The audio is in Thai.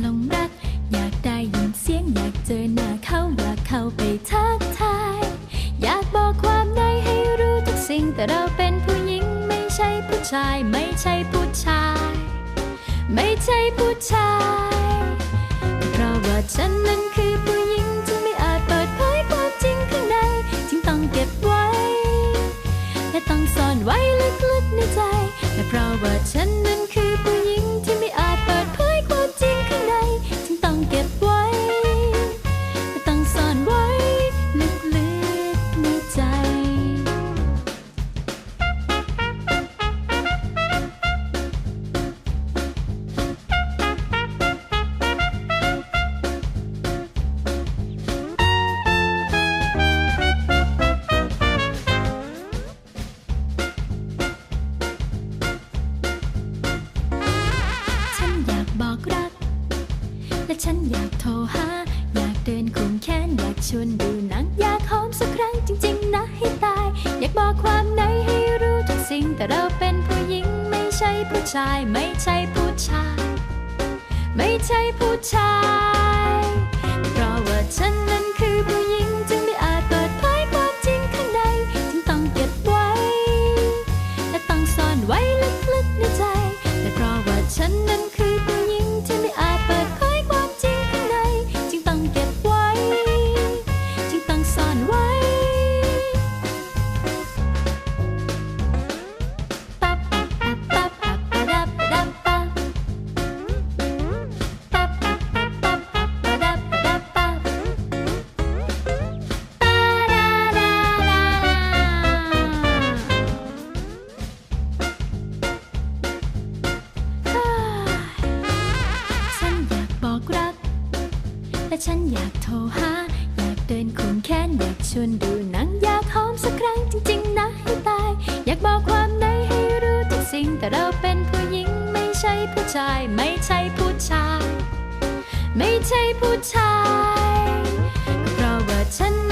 หลงรัก อยากได้ยินเสียงอยากเจอหน้าเขาอยากเข้าไปทักทาย อยากบอกความในให้รู้ทุกสิ่งแต่เราเป็นผู้หญิงไม่ใช่ผู้ชาย ไม่ใช่ผู้ชาย ไม่ใช่ผู้ชาย เพราะว่าฉันนั้นคือผู้หญิงที่ไม่อาจเปิดเผยความจริงข้างในจึงต้องเก็บไว้ และต้องซ่อนไว้ลึกๆในใจและเพราะว่าฉัน และฉันอยากโทรหา อยากเดินคุมแขนอยากชวนดูหนัง อยากหอมสักครั้งจริง ๆ นะให้ตาย อยากบอกความในให้รู้ทุกสิ่ง แต่เราเป็นผู้หญิงไม่ใช่ผู้ชาย ไม่ใช่ผู้ชาย ไม่ใช่ผู้ชาย เพราะว่าฉันนั้นคือผู้หญิง และฉันอยากโทรหา อยากเดินคุมแขนอยากชวนดูหนังอยากหอมสักครั้งจริงๆนะให้ตาย อยากบอกความในให้รู้ทุกสิ่ง แต่เราเป็นผู้หญิงไม่ใช่ผู้ชาย ไม่ใช่ผู้ชาย ไม่ใช่ผู้ชาย เพราะว่าฉัน